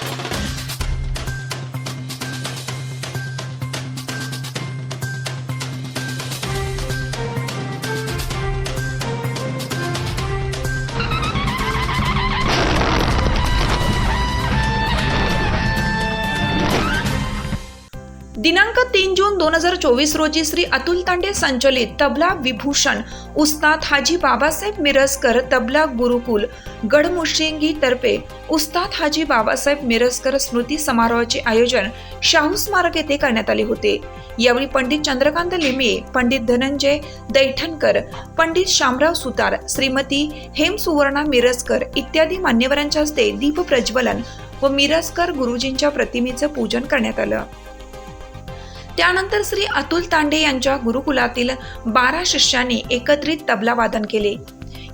Thank you. दिनांक तीन जून दोन हजार चोवीस रोजी श्री अतुल तांडे संचलित तबला विभूषण उस्ताद हाजी बाबासाहेब मिरजकर तबला गुरुकुल गडमुशिंगी तर्फे उस्ताद हाजी बाबासाहेब मिरजकर स्मृती समारोहाचे आयोजन शाहू स्मारक येथे करण्यात आले होते. यावेळी पंडित चंद्रकांत लिमये पंडित धनंजय दैठणकर पंडित शामराव सुतार श्रीमती हेम सुवर्णा मिरजकर इत्यादी मान्यवरांच्या हस्ते दीप प्रज्वलन व मिरजकर गुरुजींच्या प्रतिमेचं पूजन करण्यात आलं. त्यानंतर श्री अतुल तांडे यांच्या गुरुकुलातील बारा शिष्यांनी एकत्रित तबला वादन केले.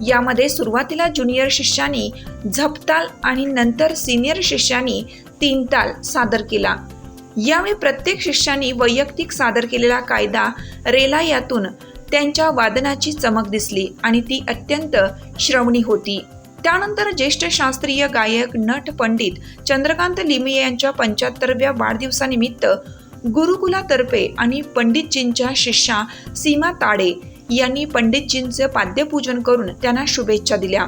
यामध्ये सुरुवातीला ज्युनियर शिष्यांनी झपताल आणि नंतर सिनियर शिष्यांनी तीन ताल सादर केला. यावेळी प्रत्येक शिष्यांनी वैयक्तिक सादर केलेला कायदा रेला यातून त्यांच्या वादनाची चमक दिसली आणि ती अत्यंत श्रवणी होती. त्यानंतर ज्येष्ठ शास्त्रीय गायक नट पंडित चंद्रकांत लिमिये यांच्या पंच्याहत्तरव्या वाढदिवसानिमित्त गुरुकुलातर्फे आणि पंडितजींच्या शिष्या सीमा ताडे यांनी पंडितजींचं पाद्यपूजन करून त्यांना शुभेच्छा दिल्या.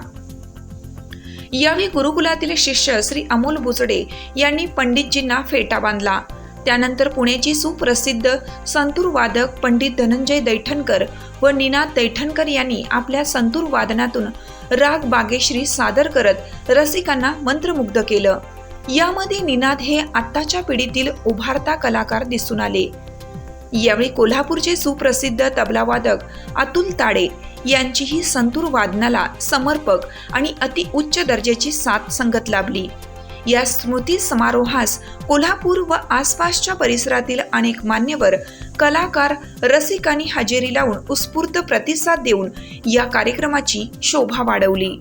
यावेळी गुरुकुलातील शिष्य श्री अमोल बुचडे यांनी पंडितजींना फेटा बांधला. त्यानंतर पुण्याची सुप्रसिद्ध संतूर वादक पंडित धनंजय दैठणकर व निनाद दैठणकर यांनी आपल्या संतूर वादनातून राग बागेश्री सादर करत रसिकांना मंत्रमुग्ध केलं. यामध्ये निनाद हे आत्ताच्या पिढीतील उभारता कलाकार दिसून आले. यावेळी कोल्हापूरचे सुप्रसिद्ध तबलावादक अतुल ताडे यांचीही संतूर वादनाला समर्पक आणि अति उच्च दर्जाची साथ संगत लाभली. या स्मृती समारोहास कोल्हापूर व आसपासच्या परिसरातील अनेक मान्यवर कलाकार रसिकांनी हजेरी लावून उत्स्फूर्त प्रतिसाद देऊन या कार्यक्रमाची शोभा वाढवली.